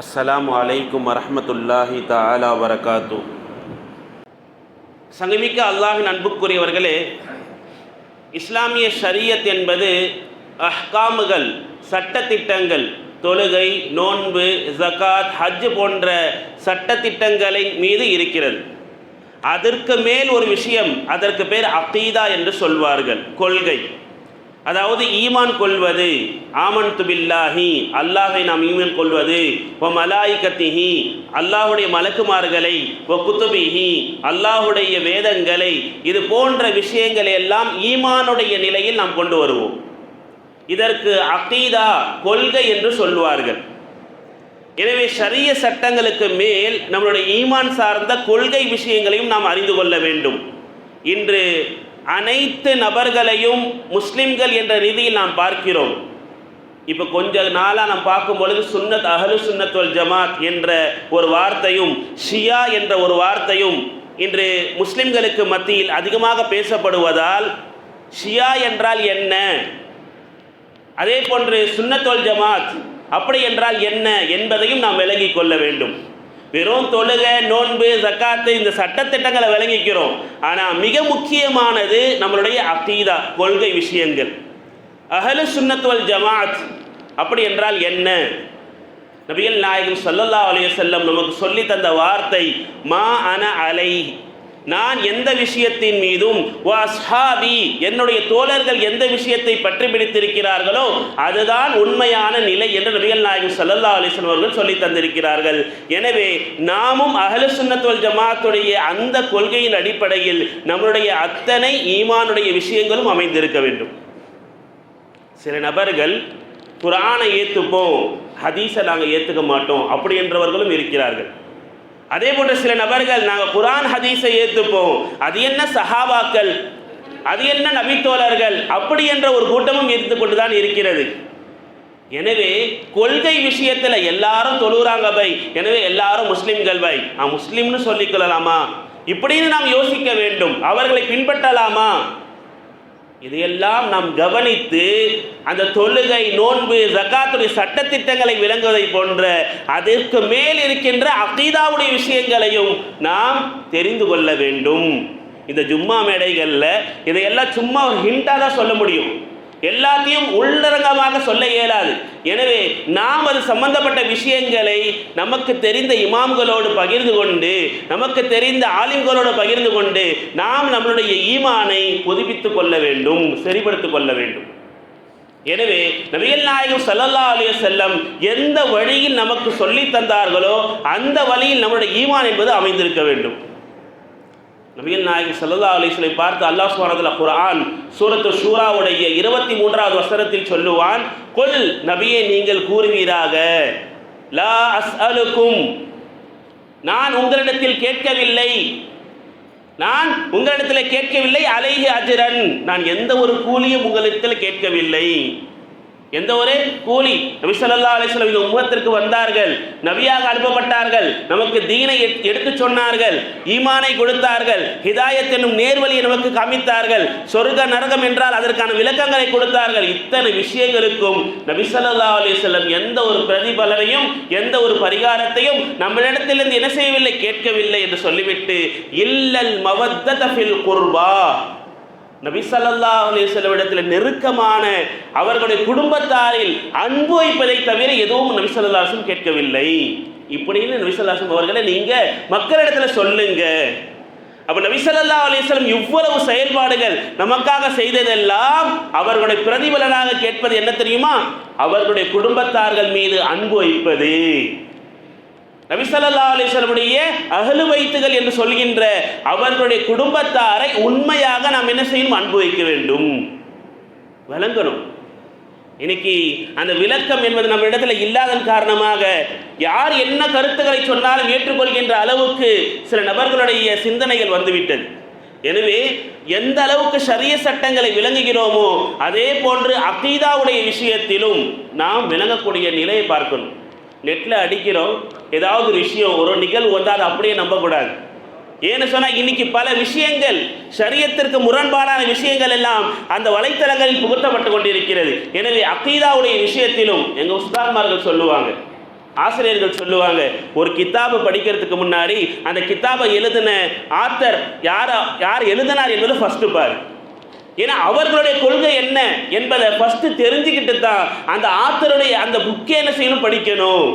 அஸ்ஸலாமு அலைக்கும் வரஹ்மத்துல்லாஹி தாலா வரகாத்து சங்கமிக்க அல்லாஹின் அன்புக்குரியவர்களே இஸ்லாமிய ஷரியத் என்பது அஹ்காமுகள் சட்டத்திட்டங்கள் தொழுகை நோன்பு ஜகாத் ஹஜ் போன்ற சட்டத்திட்டங்களின் மீது இருக்கிறது. அதற்கு மேல் ஒரு விஷயம் அதற்கு பேர் அகீதா என்று சொல்வார்கள் கொள்கை. அதாவது ஈமான் கொள்வது ஆமன் துபில்லாஹி அல்லாஹை நாம் ஈமான் கொள்வது ஓ மலாய்கத்திஹி அல்லாஹுடைய மலக்குமார்களை ஓ குத்துபிஹி அல்லாஹுடைய வேதங்களை இது போன்ற விஷயங்களை எல்லாம் ஈமானுடைய நிலையில் நாம் கொண்டு வருவோம். இதற்கு அகீதா கொள்கை என்று சொல்வார்கள் எனவே சரிய சட்டங்களுக்கு மேல் நம்மளுடைய ஈமான் சார்ந்த கொள்கை விஷயங்களையும் நாம் அறிந்து கொள்ள வேண்டும். இன்று அனைத்து நபர்களையும் முஸ்லிம்கள் என்ற ரீதியில் நாம் பார்க்கிறோம். இப்போ கொஞ்ச நாளாக நாம் பார்க்கும் பொழுது சுன்னத் அஹலு சுன்னத்வல் ஜமாத் என்ற ஒரு வார்த்தையும் ஷியா என்ற ஒரு வார்த்தையும் இன்று முஸ்லிம்களுக்கு மத்தியில் அதிகமாக பேசப்படுவதால் ஷியா என்றால் என்ன? அதே போன்று சுன்னத்தோல் ஜமாத் அப்படி என்றால் என்ன என்பதையும் நாம் விளங்கிக் கொள்ள வேண்டும். வெறும் தொழுகை நோன்பு ஜக்காத்து இந்த சட்டத்திட்டங்களை விளங்கிக்கிறோம். ஆனால் மிக முக்கியமானது நம்மளுடைய அகீதா கொள்கை விஷயங்கள். அஹலு சுண்ணத்துவல் ஜமாத் அப்படி என்றால் என்ன? நபிகள் நாயகம் சொல்லல்லா அலைய செல்லம் நமக்கு சொல்லி தந்த வார்த்தை மா அன அலை நான் எந்த விஷயத்தின் மீதும் வாஸ்ஹாபி என்னுடைய தோழர்கள் எந்த விஷயத்தை பற்றி பிடித்திருக்கிறார்களோ அதுதான் உண்மையான நிலை என்று நபிகள் நாயகம் சல்லல்லா அலைஹி அவர்கள் சொல்லி தந்திருக்கிறார்கள். எனவே நாமும் அஹ்லு சுன்னத் ஜமாத்துடைய அந்த கொள்கையின் அடிப்படையில் நம்முடைய அத்தனை ஈமானுடைய விஷயங்களும் அமைந்திருக்க வேண்டும். சில நபர்கள் குரானை ஏற்றுப்போம் ஹதீஸை நாங்கள் ஏற்றுக்க மாட்டோம் அப்படி என்றவர்களும் இருக்கிறார்கள். அதே போன்ற சில நபர்கள் நாங்கள் குரான் ஹதீஸை ஏற்றுப்போம் அது என்ன சஹாபாக்கள்? அது என்ன நபித்தோழர்கள்? அப்படி என்ற ஒரு கூட்டமும் இருந்து கொண்டு தான் இருக்கிறது. எனவே கொள்கை விஷயத்தில் எல்லாரும் தொழுகிறாங்க பை. எனவே எல்லாரும் முஸ்லீம்கள் பை. ஆ முஸ்லீம்னு சொல்லிக் கொள்ளலாமா? இப்படின்னு நாம் யோசிக்க வேண்டும். அவர்களை பின்பற்றலாமா? இதையெல்லாம் நாம் கவனித்து அந்த தொழுகை நோன்பு ஜக்காத்துடைய சட்டத்திட்டங்களை விளங்குவதை போன்ற அதற்கு மேல் இருக்கின்ற அகீதாவுடைய விஷயங்களையும் நாம் தெரிந்து கொள்ள வேண்டும். இந்த ஜும்மா மேடைகளில் இதையெல்லாம் சும்மா ஒரு ஹிண்டாக தான் சொல்ல முடியும். எல்லாத்தையும் உள்ளரங்கமாக சொல்ல இயலாது. எனவே நாம் அது சம்பந்தப்பட்ட விஷயங்களை நமக்கு தெரிந்த இமாம்களோடு பகிர்ந்து கொண்டு நமக்கு தெரிந்த ஆலிம்களோடு பகிர்ந்து கொண்டு நாம் நம்மளுடைய ஈமானை புதுப்பித்துக் கொள்ள வேண்டும் சரிபடுத்திக் கொள்ள வேண்டும். எனவே நபிகள் நாயகம் சல்லல்லா அலைய செல்லம் எந்த வழியில் நமக்கு சொல்லி தந்தார்களோ அந்த வழியில் நம்முடைய ஈமான் என்பது அமைந்திருக்க வேண்டும். நபிகள் நாயகம் சல்லா அலைஹி பார்த்து அல்லாஹ் சுப்ஹானஹு குரான் சூரத்து ஷூராவுடைய இருபத்தி மூன்றாவது வசனத்தில் சொல்லுவான் கொல் நபியை நீங்கள் கூறுவீராக. லா அஸ்அலுக்கும் நான் உங்களிடத்தில் கேட்கவில்லை. நான் உங்களிடத்தில் கேட்கவில்லை அலைஹி அஜரன். நான் எந்த ஒரு கூலியும் உங்களிடத்தில் கேட்கவில்லை. எந்த ஒரு கூலி நபி ஸல்லல்லாஹு அலைஹி இந்த உம்மத்திற்கு வந்தார்கள். நபியாக அனுப்பப்பட்டார்கள். நமக்கு தீனை எட்- சொன்னார்கள். ஈமானை கொடுத்தார்கள். ஹிதாயத் என்னும் நேர்வழியை நமக்கு காமித்தார்கள். சொர்க்க நரகம் என்றால் அதற்கான விளக்கங்களை கொடுத்தார்கள். இத்தனை விஷயங்களுக்கும் நபி ஸல்லல்லாஹு அலைஹி எந்த ஒரு பிரதிபலனையும் எந்த ஒரு பரிகாரத்தையும் நம்மளிடத்திலிருந்து என்ன செய்யவில்லை கேட்கவில்லை என்று சொல்லிவிட்டு இல்லல் மவத்தத ஃபில் குர்பா நபி சல்லா அலைஹி நெருக்கமான அவர்களுடைய குடும்பத்தாரில் அன்பு வைப்பதை தவிர எதுவும் நபி ஸல்லல்லாஹு கேட்கவில்லை. இப்படின்னு நபி ஸல்லல்லாஹு அவர்களை நீங்க மக்களிடத்துல சொல்லுங்க. அப்ப நபி ஸல்லல்லாஹு இவ்வளவு செயல்பாடுகள் நமக்காக செய்ததெல்லாம் அவர்களுடைய பிரதிபலனாக கேட்பது என்ன தெரியுமா? அவர்களுடைய குடும்பத்தார்கள் மீது அன்பு வைப்பது. நபிசல்லா அலிஸ்வலமுடைய அகலு வைத்துகள் என்று சொல்கின்ற அவர்களுடைய குடும்பத்தாரை உண்மையாக நாம் என்ன செய்யணும்? அன்பு வைக்க வேண்டும். விளங்கணும் இன்னைக்கு அந்த விளக்கம் என்பது நம்ம இடத்துல இல்லாதன் காரணமாக யார் என்ன கருத்துக்களை சொன்னாலும் ஏற்றுக்கொள்கின்ற அளவுக்கு சில நபர்களுடைய சிந்தனைகள் வந்துவிட்டது. எனவே எந்த அளவுக்கு சரிய சட்டங்களை விளங்குகிறோமோ அதே போன்று அகீதாவுடைய விஷயத்திலும் நாம் விளங்கக்கூடிய நிலையை பார்க்கணும். நெட்டில் அடிக்கிறோம். ஏதாவது ஒரு விஷயம் ஒரு நிகழ்வு வந்தால் அதை அப்படியே நம்பக்கூடாது. ஏன்னு சொன்னால் இன்னைக்கு பல விஷயங்கள் சரியத்திற்கு முரண்பாடான விஷயங்கள் எல்லாம் அந்த வலைத்தளங்களில் புகுத்தப்பட்டு கொண்டிருக்கிறது. எனவே அக்கீதாவுடைய விஷயத்திலும் எங்கள் உஸ்தாத்மார்கள் சொல்லுவாங்க ஆசிரியர்கள் சொல்லுவாங்க ஒரு கித்தாபை படிக்கிறதுக்கு முன்னாடி அந்த கித்தாபை எழுதின ஆத்தர் யார் யார் எழுதினார் என்பது ஃபஸ்ட்டு பாரு. ஏன்னா அவர்களுடைய கொள்கை என்ன என்பதை ஃபஸ்ட்டு தெரிஞ்சுக்கிட்டு தான் அந்த ஆத்தருடைய அந்த புக்கே என்ன செய்யணும் படிக்கணும்.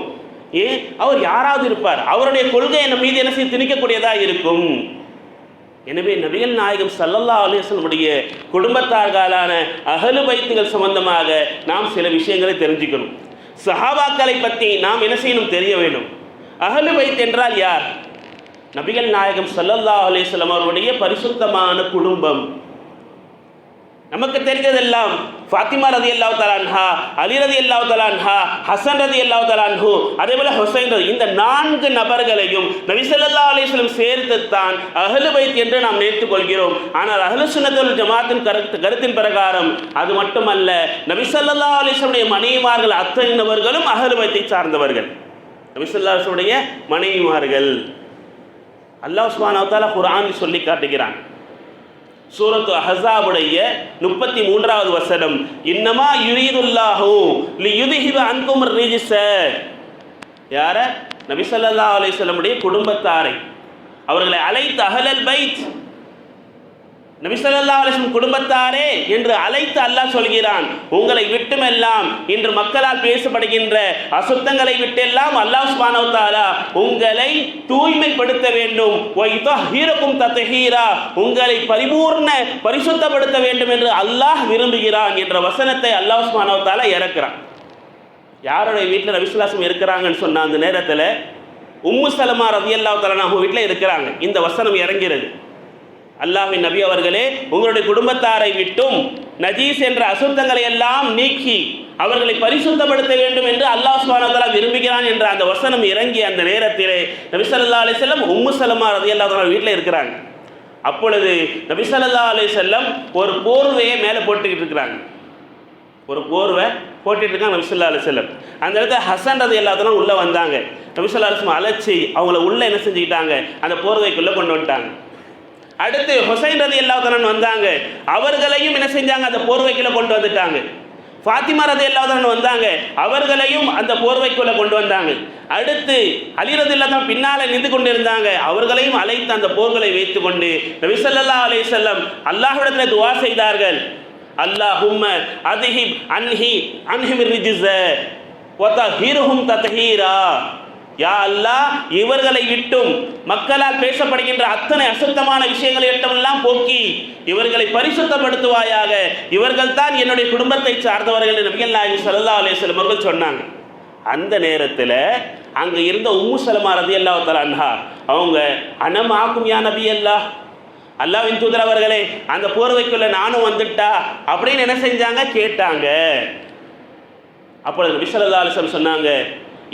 ஏன் அவர் யாராவது இருப்பார். அவருடைய கொள்கை என் மீது என்ன செய்ய திணிக்கக்கூடியதாக இருக்கும்? எனவே நபிகள் நாயகம் சல்லல்லா அலிஸ்லமுடைய குடும்பத்தார்களான அகலு பைத்துகள் சம்பந்தமாக நாம் சில விஷயங்களை தெரிஞ்சுக்கணும். சஹாபாக்களை பற்றி நாம் என்ன செய்யணும் தெரிய வேண்டும். அகலு பைத் என்றால் யார்? நபிகள் நாயகம் சல்லல்லா அலிஸ்லம் அவருடைய பரிசுத்தமான குடும்பம். நமக்கு தெரிஞ்சதெல்லாம் ஃபாத்திமா ரதி அல்லாஹ் தலான்ஹா அலி ரதி அல்லாஹ் தலான்ஹா ஹசன் ரதி அல்லாஹ் தலான்ஹு அதே போல ஹுசைன் ரதி இந்த நான்கு நபர்களையும் நபிசல்லா அலிஸ்லம் சேர்த்து தான் அகலு வைத் பைத் என்று நாம் நினைத்துக் கொள்கிறோம். ஆனால் அகலு சுனத்தல் ஜமாத்தின் கருத்து கருத்தின் பிரகாரம் அது மட்டுமல்ல நபிசல்லா அலிஸ்லமுடைய மனைவிமார்கள் அத்தனை நபர்களும் அகலு பைத்தை சார்ந்தவர்கள். நபி மனைவிமார்கள். அல்லாஹ் சுப்ஹானஹு குரான் சொல்லி காட்டுகிறான். சூரத்து அஹசாபுடைய முப்பத்தி மூன்றாவது வசனம் இன்னமா யுரீதுல்லாஹூ லி யுதிஹிப அன்கும் ரிஜிஸ. யார? நபி ஸல்லல்லாஹு குடும்பத்தாரை. அவர்களை அழைத்து அகலல் பைத். நபிசல்லா ஸல்லல்லாஹு குடும்பத்தாரே என்று அழைத்து அல்லாஹ் சொல்கிறான். உங்களை விட்டுமெல்லாம் இன்று மக்களால் பேசப்படுகின்ற அசுத்தங்களை விட்டெல்லாம் அல்லாஹ் சுப்ஹானஹு உங்களை தூய்மைப்படுத்த வேண்டும். ஹீரக்கும் தத்தஹீரா உங்களை பரிபூர்ண பரிசுத்தப்படுத்த வேண்டும் என்று அல்லாஹ் விரும்புகிறான் என்ற வசனத்தை அல்லாஹ் சுப்ஹானஹு இறக்கிறான் இறக்குறான். யாருடைய வீட்டில் நபிசுல்லாசம் இருக்கிறாங்கன்னு சொன்ன அந்த நேரத்தில் உம்மு சலமா ரதியல்லாஹு தஆலா அவங்க வீட்டில் இருக்கிறாங்க. இந்த வசனம் இறங்கிறது. அல்லாஹின் நபி அவர்களே உங்களுடைய குடும்பத்தாரை விட்டும் நஜீஸ் என்ற அசுத்தங்களை எல்லாம் நீக்கி அவர்களை பரிசுத்தப்படுத்த வேண்டும் என்று அல்லாஹ் சுப்ஹானஹு விரும்புகிறான் என்ற அந்த வசனம் இறங்கிய அந்த நேரத்திலே நபிசல்லா அலி செல்லம் உம்மு சலமா ரதி அல்லா வீட்டில் இருக்கிறாங்க. அப்பொழுது நபிசல்லா அலி செல்லம் ஒரு போர்வையை மேலே போட்டுக்கிட்டு இருக்கிறாங்க. ஒரு போர்வை போட்டுட்டு இருக்காங்க நபிசல்லா அலி செல்லம் அந்த இடத்துல ஹசன் ரதி எல்லாத்தனும் உள்ளே வந்தாங்க. நபிசல்லா அலிஸ்லம் அழைச்சி அவங்கள உள்ளே என்ன செஞ்சுக்கிட்டாங்க? அந்த போர்வைக்குள்ளே கொண்டு வந்துட்டாங்க. அடுத்து ஹுசைன் ரதி அல்லாஹன் வந்தாங்க. அவர்களையும் என்ன செஞ்சாங்க? அந்த போர்வைக்குள்ள கொண்டு வந்துட்டாங்க. ஃபாத்திமா ரதி அல்லாஹன் வந்தாங்க. அவர்களையும் அந்த போர்வைக்குள்ள கொண்டு வந்தாங்க. அடுத்து அலிரது இல்லாதான் பின்னால் பின்னால நின்று கொண்டு இருந்தாங்க அவர்களையும் அழைத்து அந்த போர்களை வைத்து கொண்டு நபி ஸல்லல்லாஹு செல்லம் அல்லாஹிடத்தில் துவா செய்தார்கள். அல்லாஹும்ம அதிஹிப் அன்ஹி அன்ஹிம் ஒத்த ஹீரஹும் தத்ஹீரா. யா அல்லா இவர்களை விட்டும் மக்களால் பேசப்படுகின்ற அத்தனை அசுத்தமான விஷயங்களை எட்டமெல்லாம் போக்கி இவர்களை பரிசுத்தப்படுத்துவாயாக. இவர்கள் தான் என்னுடைய குடும்பத்தை சார்ந்தவர்கள் என்று நபிகள் நாயகி சல்லா அலைஹி அவர்கள் சொன்னாங்க. அந்த நேரத்தில் அங்கே இருந்த உம்மு சலமா ரதி அல்லா அன்ஹா அவங்க அனம் ஆக்கும் யா நபி அல்லாஹ் அல்லாவின் தூதர் அவர்களே அந்த போர்வைக்குள்ள நானும் வந்துட்டா? அப்படின்னு என்ன செஞ்சாங்க? கேட்டாங்க. அப்பொழுது நபி ஸல்லல்லாஹு சொன்னாங்க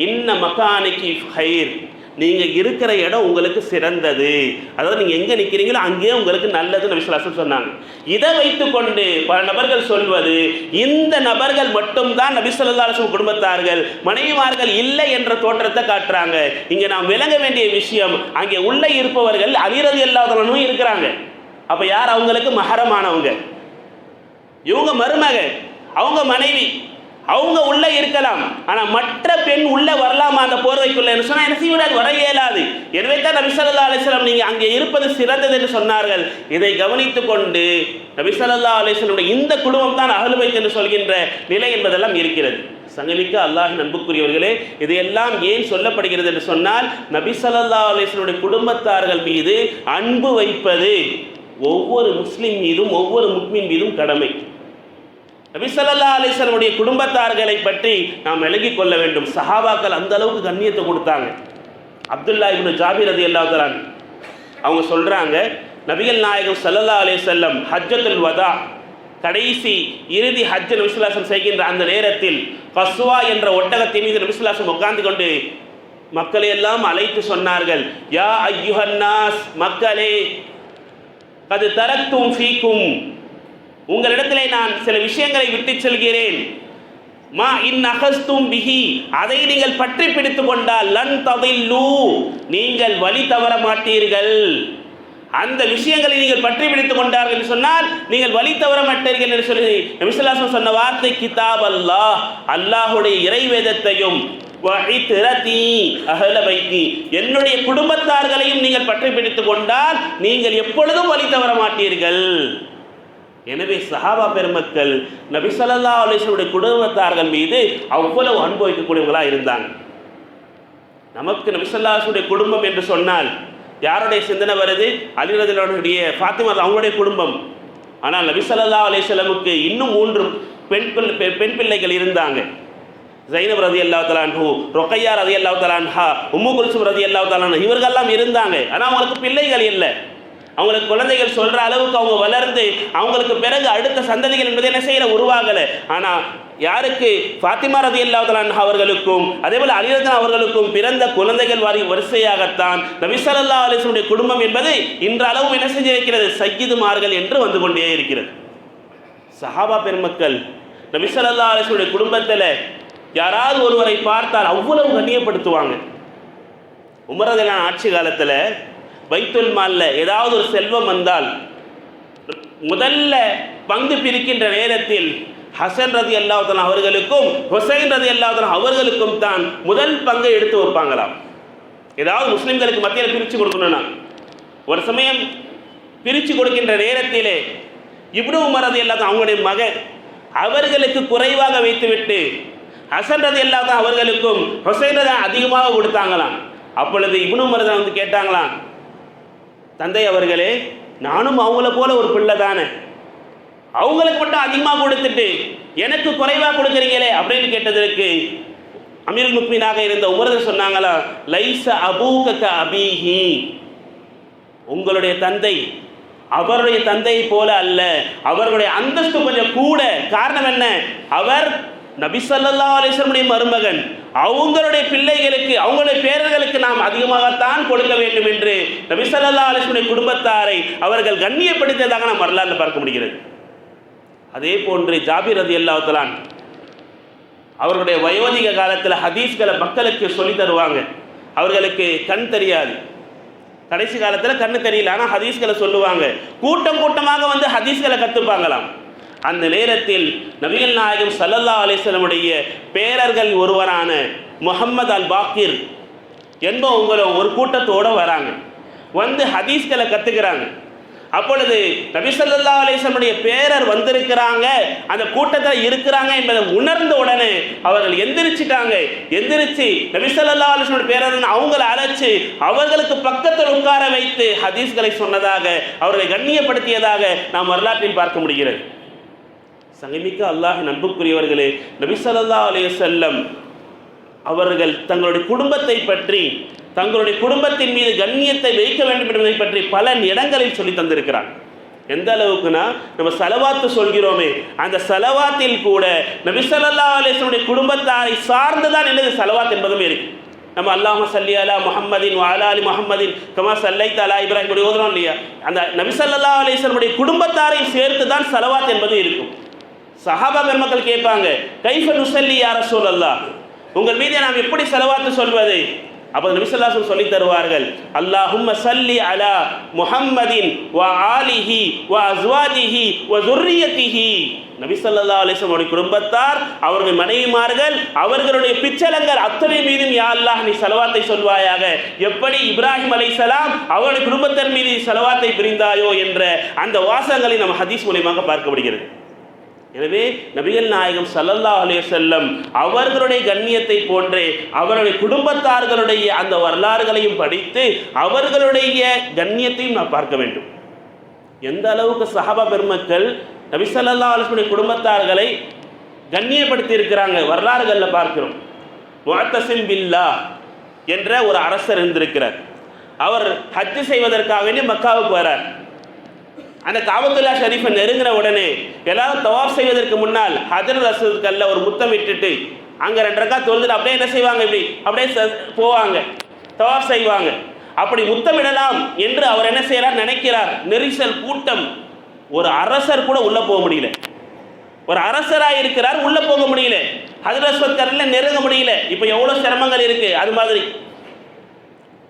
இன்ன மக்கானிக்கு ஹைர் நீங்கள் இருக்கிற இடம் உங்களுக்கு சிறந்தது. அதாவது நீங்கள் எங்கே நிற்கிறீங்களோ அங்கேயே உங்களுக்கு நல்லதுன்னு விசுவாசம் சொன்னாங்க. இதை வைத்துக்கொண்டு பல நபர்கள் சொல்வது இந்த நபர்கள் மட்டும்தான் நபிசல்லாசம் குடும்பத்தார்கள் மனைவிமார்கள் இல்லை என்ற தோற்றத்தை காட்டுறாங்க. இங்கே நாம் விளங்க வேண்டிய விஷயம் அங்கே உள்ளே இருப்பவர்கள் அலிரதி இல்லாதவனும் இருக்கிறாங்க. அப்போ யார் அவங்களுக்கு? மகரமானவங்க இவங்க மருமக அவங்க மனைவி. அவங்க உள்ள இருக்கலாம். ஆனா மற்ற பெண் உள்ள வரலாமா அந்த போர்வைக்குள்ள? என்று என்ன செய்ய வர இயலாது. எனவே தான் நபி ஸல்லல்லாஹு அலைஹி நீங்க அங்கே இருப்பது சிறந்தது என்று சொன்னார்கள். இதை கவனித்து கொண்டு நபி ஸல்லல்லாஹு இந்த குடும்பம் தான் அஹ்லு என்று சொல்கின்ற நிலை என்பதெல்லாம் இருக்கிறது. சங்கமிக்க அல்லாஹ் நண்புக்குரியவர்களே இதையெல்லாம் ஏன் சொல்லப்படுகிறது என்று சொன்னால் நபி ஸல்லல்லாஹு அலைஹி குடும்பத்தார்கள் மீது அன்பு வைப்பது ஒவ்வொரு முஸ்லீம் மீதும் ஒவ்வொரு முக்மின் மீதும் கடமை. நபிசல்லா ஸல்லல்லாஹு குடும்பத்தார்களை பற்றி நாம் விலகி கொள்ள வேண்டும். சஹாபாக்கள் அந்த அளவுக்கு கண்ணியத்தை கொடுத்தாங்க. அப்துல்லா இப்னு ஜாபீர் அது தஆலா அவங்க சொல்கிறாங்க நபிகள் நாயகம் சல்லல்லா அலைஹி செல்லம் ஹஜ்ஜத்துல் வதா கடைசி இறுதி ஹஜ் நபிசுல்லாசம் செய்கின்ற அந்த நேரத்தில் பசுவா என்ற ஒட்டகத்தின் மீது நபிசுல்லாசம் உட்கார்ந்து கொண்டு மக்களை எல்லாம் அழைத்து சொன்னார்கள் யா ஐயுஹன்னாஸ் மக்களே அது தரத்தும் ஃபீக்கும் உங்களிடத்திலே நான் சில விஷயங்களை விட்டு செல்கிறேன். மா இன் அகஸ்தும் பிஹி. அதை நீங்கள் பற்றி பிடித்து கொண்டால் லன் ததில்லு. நீங்கள் வழி தவற மாட்டீர்கள். அந்த விஷயங்களை நீங்கள் பற்றி பிடித்துக் கொண்டார்கள் என்று சொன்னால் நீங்கள் வழி தவற மாட்டீர்கள் என்று சொல்லி நபிசுல்லாசம் சொன்ன வார்த்தை கிதாப் அல்லாஹ். அல்லாஹுடைய இறைவேதத்தையும் என்னுடைய குடும்பத்தார்களையும் நீங்கள் பற்றி பிடித்துக் கொண்டால் நீங்கள் எப்பொழுதும் வழி தவற மாட்டீர்கள். எனவே சஹாபா பெருமக்கள் நபி ஸல்லல்லாஹு அலிஸ்வருடைய குடும்பத்தார்கள் மீது அவ்வளவு அனுபவிக்கக்கூடியவங்களாக இருந்தாங்க. நமக்கு நபிசல்லாசுடைய குடும்பம் என்று சொன்னால் யாருடைய சிந்தனை வருது? அலிரதனுடைய ஃபாத்திமா அவங்களுடைய குடும்பம். ஆனால் நபிசல்லா அலிஸ்லமுக்கு இன்னும் மூன்று பெண் பிள்ளை பெ- பெண் பிள்ளைகள் இருந்தாங்க. ஜைனப் ரதி அல்லா தலான்ஹூ ரொக்கையா ரதி அல்லா தலான்ஹா உம்மு குல்சும் ரதி அல்லா தலான் இவர்கள்லாம் இருந்தாங்க. ஆனால் அவங்களுக்கு பிள்ளைகள் இல்லை. அவங்களுக்கு குழந்தைகள் சொல்கிற அளவுக்கு அவங்க வளர்ந்து அவங்களுக்கு பிறகு அடுத்த சந்ததிகள் என்பதை என்ன செய்யல? உருவாகலை. ஆனால் யாருக்கு? ஃபாத்திமா ரதி இல்லாதலான் அவர்களுக்கும் அதே போல் அலிரதன் அவர்களுக்கும் பிறந்த குழந்தைகள் வாரி வரிசையாகத்தான் நபிசல்லா அலிசனுடைய குடும்பம் என்பது இன்றளவும் என்ன செஞ்சிருக்கிறது சையீதுமார்கள் என்று வந்து கொண்டே இருக்கிறது. சஹாபா பெருமக்கள் நபிசல்லா அலிசனுடைய குடும்பத்தில் யாராவது ஒருவரை பார்த்தால் அவ்வளவு கண்ணியப்படுத்துவாங்க. உமரதலான ஆட்சி காலத்தில் வைத்துல் மால்ல ஏதாவது ஒரு செல்வம் வந்தால் முதல்ல பங்கு பிரிக்கின்ற நேரத்தில் ஹசன் ரதி அல்லாவுதன் அவர்களுக்கும் ஹுசைன் ரதி அல்லாவுதன் அவர்களுக்கும் தான் முதல் பங்கை எடுத்து வைப்பாங்களாம். ஏதாவது முஸ்லிம்களுக்கு மத்தியில் பிரித்து கொடுக்கணும்னா ஒரு சமயம் பிரித்து கொடுக்கின்ற நேரத்திலே இப்னு உமர் ரதி அவங்களுடைய மகன் அவர்களுக்கு குறைவாக வைத்துவிட்டு ஹசன் ரதி அவர்களுக்கும் ஹுசைன் ரதி அதிகமாக கொடுத்தாங்களாம். அப்பொழுது இப்னு உமர் வந்து கேட்டாங்களாம் தந்தை அவர்களே நானும் அவங்கள போல ஒரு பிள்ளை தானே அவங்களுக்கு மட்டும் அதிகமாக கொடுத்துட்டு எனக்கு குறைவாக கொடுக்குறீங்களே அப்படின்னு கேட்டதற்கு அமீர் முக்மீனாக இருந்த உமரதர் சொன்னாங்களா லைச அபூக அபீஹி. உங்களுடைய தந்தை அவருடைய தந்தை போல அல்ல அவர்களுடைய அந்தஸ்து கொஞ்சம் கூட. காரணம் என்ன? அவர் நபி ஸல்லல்லாஹு மருமகன். அவங்களுடைய பிள்ளைகளுக்கு அவங்களுடைய பேரர்களுக்கு நாம் அதிகமாகத்தான் கொடுக்க வேண்டும் என்று நபிசல்லா அலிஸ்வனுடைய குடும்பத்தாரை அவர்கள் கண்ணியப்படுத்தியதாக நாம் வரலாறு பார்க்க முடிகிறது. அதே போன்று ஜாபிர் ரதி அல்லாத்தலான் அவர்களுடைய வயோதிக காலத்தில் ஹதீஸ்களை மக்களுக்கு சொல்லி தருவாங்க. அவர்களுக்கு கண் தெரியாது. கடைசி காலத்தில் கண்ணு தெரியல ஆனால் ஹதீஸ்களை சொல்லுவாங்க. கூட்டம் கூட்டமாக வந்து ஹதீஸ்களை கற்றுப்பாங்களாம் அந்த நேரத்தில் நபிகள் நாயகம் சல்லல்லா அலிஸ்லமுடைய பேரர்கள் ஒருவரான முகம்மது அல் பாக்கிர் என்பவங்களும் ஒரு கூட்டத்தோடு வராங்க. வந்து ஹதீஸ்களை கற்றுக்கிறாங்க அப்பொழுது நபி ஸல்லல்லாஹு பேரர் வந்திருக்கிறாங்க. அந்த கூட்டத்தில் இருக்கிறாங்க என்பதை உணர்ந்த உடனே அவர்கள் எந்திரிச்சிட்டாங்க. எந்திரிச்சு நபி ஸல்லல்லாஹு அலைஹி வஸல்லுடைய பேரர் அவங்கள அழைச்சி அவர்களுக்கு பக்கத்தில் உட்கார வைத்து ஹதீஸ்களை சொன்னதாக அவர்களை கண்ணியப்படுத்தியதாக நாம் வரலாற்றில் பார்க்க முடிகிறது. சங்கமிக்க அல்லாஹ் நண்புக்குரியவர்களே நபிசல்லா அலைய செல்லம் அவர்கள் தங்களுடைய குடும்பத்தை பற்றி தங்களுடைய குடும்பத்தின் மீது கண்ணியத்தை வைக்க வேண்டும் என்பதை பற்றி பல இடங்களில் சொல்லி தந்திருக்கிறார். எந்த அளவுக்குனா நம்ம செலவாத்து சொல்கிறோமே அந்த செலவாத்தில் கூட நபிசல்லா ஸல்லல்லாஹு குடும்பத்தாரை சார்ந்து தான் என்னது செலவாத் என்பதும் இருக்கு. நம்ம அல்லாஹ் சல்லி அலா முஹம்மதின் வாலா அலி முஹம்மதின் கமா சல்லை தலா இப்ராஹிம் ஓதுறோம் இல்லையா? அந்த நபிசல்லா ஸல்லல்லாஹு அலைஹி குடும்பத்தாரையும் சேர்த்து தான் செலவாத் என்பது இருக்கும். சஹாபா பெருமக்கள் கேட்பாங்க கைஃப நுசல்லி யார சூழல்லா உங்கள் மீது நாம் எப்படி செலவாத்து சொல்வது? அப்போ நபிசல்லாசம் சொல்லி தருவார்கள் அல்லாஹும் சல்லி அலா முஹம்மதின் வ ஆலிஹி வ அஸ்வாஜிஹி வ துர்ரியத்திஹி. நபிசல்லா ஸல்லல்லாஹு அவருடைய குடும்பத்தார் அவர்கள் மனைவிமார்கள் அவர்களுடைய பிச்சலங்கள் அத்தனை மீதும் யா அல்லாஹ் நீ செலவாத்தை சொல்வாயாக? எப்படி இப்ராஹிம் அலைஹிஸ்ஸலாம் அவருடைய குடும்பத்தின் மீது செலவாத்தை பிரிந்தாயோ? என்ற அந்த வாசகங்களை நம்ம ஹதீஸ் மூலியமாக பார்க்கப்படுகிறது. எனவே நபிகள் நாயகம் சல்லல்லா அலே செல்லம் அவர்களுடைய கண்ணியத்தை போன்றே அவருடைய குடும்பத்தார்களுடைய அந்த வரலாறுகளையும் படித்து அவர்களுடைய கண்ணியத்தையும் நாம் பார்க்க வேண்டும். எந்த அளவுக்கு சஹாபா பெருமக்கள் நபி சல்லா அலைஹி குடும்பத்தார்களை கண்ணியப்படுத்தி இருக்கிறாங்க வரலாறுகளில் பார்க்கிறோம். முகத்தசிம் பில்லா என்ற ஒரு அரசர் இருந்திருக்கிறார். அவர் ஹஜ்ஜு செய்வதற்காக வேண்டி மக்காவுக்கு வரார் அந்த காபத்துல்லா ஷரீஃபை நெருங்கின உடனே எல்லாரும் தவாப் செய்வதற்கு முன்னால் ஹஜரத் ரசூல் கல்ல ஒரு முத்தம் விட்டுட்டு அங்கே ரெண்டு ரக்கா தொழுதுட்டு அப்படியே என்ன செய்வாங்க இப்படி? அப்படியே ச- போவாங்க. தவாப் செய்வாங்க. அப்படி முத்தமிடலாம் என்று அவர் என்ன செய்யறார் நினைக்கிறார். நெரிசல் கூட்டம். ஒரு அரசர் கூட உள்ள போக முடியல. ஒரு அரசராக இருக்கிறார் உள்ள போக முடியல. ஹஜரஸ்வத் கரில் நெருங்க முடியல. இப்போ எவ்வளோ சிரமங்கள் இருக்கு? அது மாதிரி.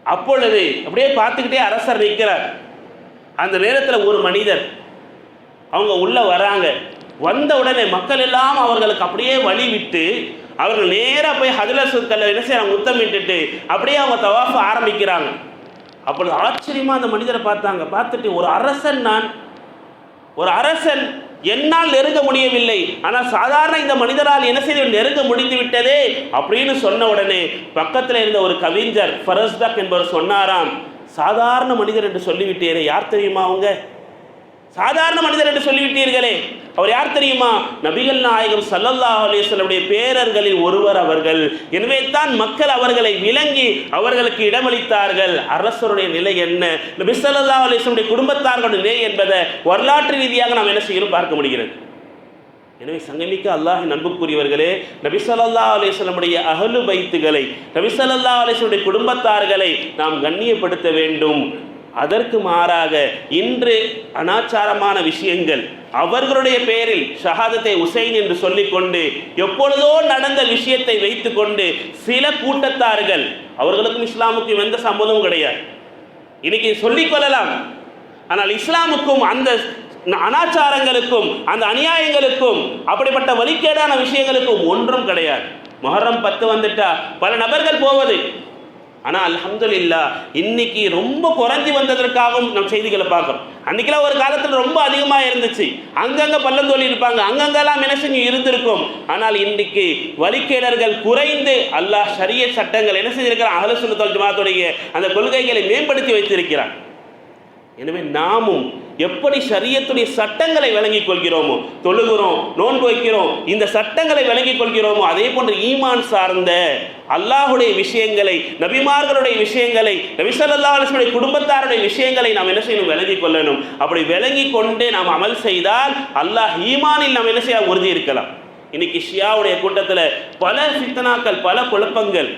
அப்பொழுது அப்படியே பார்த்துக்கிட்டே அரசர் நிற்கிறார். அந்த நேரத்தில் ஒரு மனிதர் அவங்க உள்ளே வராங்க. வந்த உடனே மக்கள் எல்லாம் அவர்களுக்கு அப்படியே வழி விட்டு அவர்கள் நேராக போய் ஹஜரத் கல்ல என்ன செய்யறாங்க? முத்தமிட்டுட்டு அப்படியே அவங்க தவாஃப ஆரம்பிக்கிறாங்க. அப்பொழுது ஆச்சரியமாக அந்த மனிதரை பார்த்தாங்க. பார்த்துட்டு ஒரு அரசன் நான். ஒரு அரசன் என்னால் நெருங்க முடியவில்லை. ஆனால் சாதாரண இந்த மனிதரால் என்ன செய்து நெருங்க முடிந்து விட்டதே அப்படின்னு சொன்ன உடனே பக்கத்தில் இருந்த ஒரு கவிஞர் ஃபரஸ்தக் என்பவர் சொன்னாராம். சாதாரண மனிதர் என்று சொல்லிவிட்டீரே யார் தெரியுமா அவங்க? சாதாரண மனிதர் என்று சொல்லிவிட்டீர்களே. அவர் யார் தெரியுமா? நபிகள் நாயகம் சல்லல்லா அலைஹி பேரர்களில் ஒருவர் அவர்கள். எனவே தான் மக்கள் அவர்களை விளங்கி அவர்களுக்கு இடமளித்தார்கள். அரசருடைய நிலை என்ன? நபி சல்லா அலைஹி குடும்பத்தார்களுடைய நிலை என்பதை வரலாற்று ரீதியாக நாம் என்ன செய்யணும் பார்க்க முடிகிறது. எனவே சங்கமிக்க அல்லாஹ் நண்புக்குரியவர்களே நபிசல்லா ஸல்லல்லாஹு அகலு வஸல்லமுடைய அஹ்லு பைத்துகளை நபி ஸல்லல்லாஹு குடும்பத்தார்களை நாம் கண்ணியப்படுத்த வேண்டும். அதற்கு மாறாக இன்று அனாச்சாரமான விஷயங்கள் அவர்களுடைய பெயரில் ஷஹாதத்தை உசைன் என்று சொல்லிக்கொண்டு எப்பொழுதோ நடந்த விஷயத்தை வைத்துக்கொண்டு சில கூட்டத்தார்கள் அவர்களுக்கும் இஸ்லாமுக்கும் எந்த சம்மதமும் கிடையாது. இன்னைக்கு சொல்லிக் கொள்ளலாம். ஆனால் இஸ்லாமுக்கும் அந்த அனாச்சாரங்களுக்கும் அந்த அநியாயங்களுக்கும் அப்படிப்பட்ட வழிகேடான விஷயங்களுக்கும் ஒன்றும் கிடையாது. மொஹரம் பத்து வந்துட்டா பல நபர்கள் போவது. ஆனால் அல்ஹம்துலில்லா இன்னைக்கு ரொம்ப குறைஞ்சி வந்ததற்காகவும் நம் செய்திகளை பார்க்குறோம். அன்றைக்கெல்லாம் ஒரு காலத்தில் ரொம்ப அதிகமாக இருந்துச்சு. அங்கங்கே பள்ளந்தோலி இருப்பாங்க. அங்கங்கெல்லாம் என்ன இருந்திருக்கும். ஆனால் இன்னைக்கு வழிகேடர்கள் குறைந்து அல்லாஹ் சரிய சட்டங்கள் என்ன செஞ்சிருக்கிறான் அகலசுனத்தல் ஜமாத்துடைய அந்த கொள்கைகளை மேம்படுத்தி வைத்திருக்கிறான். எனவே நாமும் எப்படி சரியத்துடைய சட்டங்களை விளங்கிக் கொள்கிறோமோ தொழுகிறோம் நோன்பு வைக்கிறோம் இந்த சட்டங்களை விளங்கிக் கொள்கிறோமோ அதே போன்ற ஈமான் சார்ந்த அல்லாஹுடைய விஷயங்களை நபிமார்களுடைய விஷயங்களை நபி குடும்பத்தாருடைய விஷயங்களை நாம் என்ன செய்யணும்? விளங்கிக் கொள்ளணும். அப்படி விளங்கி கொண்டு நாம் அமல் செய்தால் அல்லாஹ் ஈமானில் நாம் என்ன செய்ய உறுதி இருக்கலாம். இன்னைக்கு ஷியாவுடைய கூட்டத்தில் பல சித்தனாக்கள் பல குழப்பங்கள்.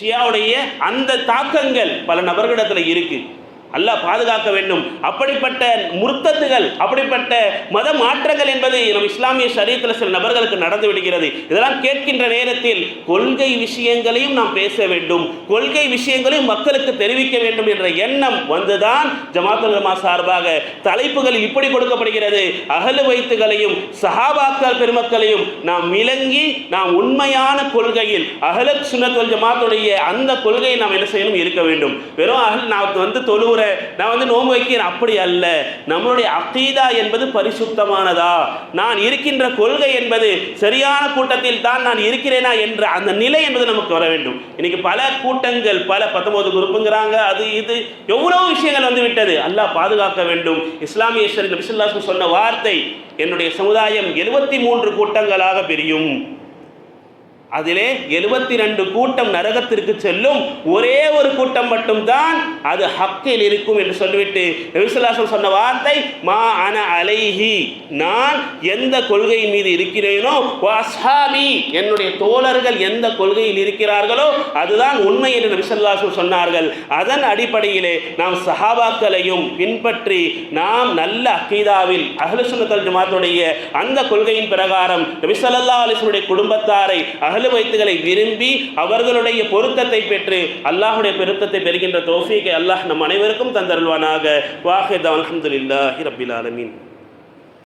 ஷியாவுடைய அந்த தாக்கங்கள் பல நபர்களிடத்தில் இருக்கு. அல்லாஹ் பாதுகாக்க வேண்டும். அப்படிப்பட்ட முர்த்தத்துகள் அப்படிப்பட்ட மத மாற்றங்கள் என்பது நம் இஸ்லாமிய சரீரத்தில் சில நபர்களுக்கு நடந்து விடுகிறது. இதெல்லாம் கேட்கின்ற நேரத்தில் கொள்கை விஷயங்களையும் நாம் பேச வேண்டும். கொள்கை விஷயங்களையும் மக்களுக்கு தெரிவிக்க வேண்டும் என்ற எண்ணம் வந்துதான் ஜமாத்துல் ஜமா சார்பாக தலைப்புகளில் இப்படி கொடுக்கப்படுகிறது. அகல வைத்துகளையும் சஹாபாக்கள் பெருமக்களையும் நாம் விளங்கி நாம் உண்மையான கொள்கையில் அகலத் சுனத்தொல் ஜமாத்துடைய அந்த கொள்கையை நாம் என்ன செய்யணும்? இருக்க வேண்டும். வெறும் அகல் நான் வந்து தொழுவுற நான் வந்து நோன்பு வைக்கிறேன். அப்படி அல்ல. நம்மளுடைய அக்கீதா என்பது பரிசுத்தமானதா? நான் இருக்கின்ற கொள்கை என்பது சரியான கூட்டத்தில் தான் நான் இருக்கிறேனா என்ற அந்த நிலை என்பது நமக்கு வர வேண்டும். இன்னைக்கு பல கூட்டங்கள் பல பத்தொன்பது குரூப்புங்கிறாங்க. அது இது எவ்வளவு விஷயங்கள் வந்து விட்டது. அல்லாஹ் பாதுகாக்க வேண்டும். இஸ்லாமிய சொன்ன வார்த்தை என்னுடைய சமுதாயம் எழுபத்தி மூன்று கூட்டங்களாக பிரியும். அதிலே எழுபத்தி ரெண்டு கூட்டம் நரகத்திற்கு செல்லும் ஒரே ஒரு கூட்டம் மட்டும்தான் அது ஹக்கில் இருக்கும் என்று சொல்லிவிட்டு நபிசுல்லாசம் சொன்ன வார்த்தை மா அன அலைஹி. நான் எந்த கொள்கையின் மீது இருக்கிறேனோ வஸ்ஹாபி என்னுடைய தோழர்கள் எந்த கொள்கையில் இருக்கிறார்களோ அதுதான் உண்மை என்று நபிசல்லாசம் சொன்னார்கள். அதன் அடிப்படையிலே நாம் சஹாபாக்களையும் பின்பற்றி நாம் நல்ல அக்கீதாவில் அஹ்லுசுன்னத்தல் ஜமாத்துடைய அந்த கொள்கையின் பிரகாரம் நபிசல்லா அலிசனுடைய குடும்பத்தாரை அகலு வைத்துகளை விரும்பி அவர்களுடைய பொருத்தத்தை பெற்று அல்லாஹுடைய பொருத்தத்தை பெறுகின்ற தோஃபீக்கை அல்லாஹ் நம் அனைவருக்கும் தந்தருள்வானாக. வாஹித் அலமதுல்லாஹி ரபில் ஆலமீன்.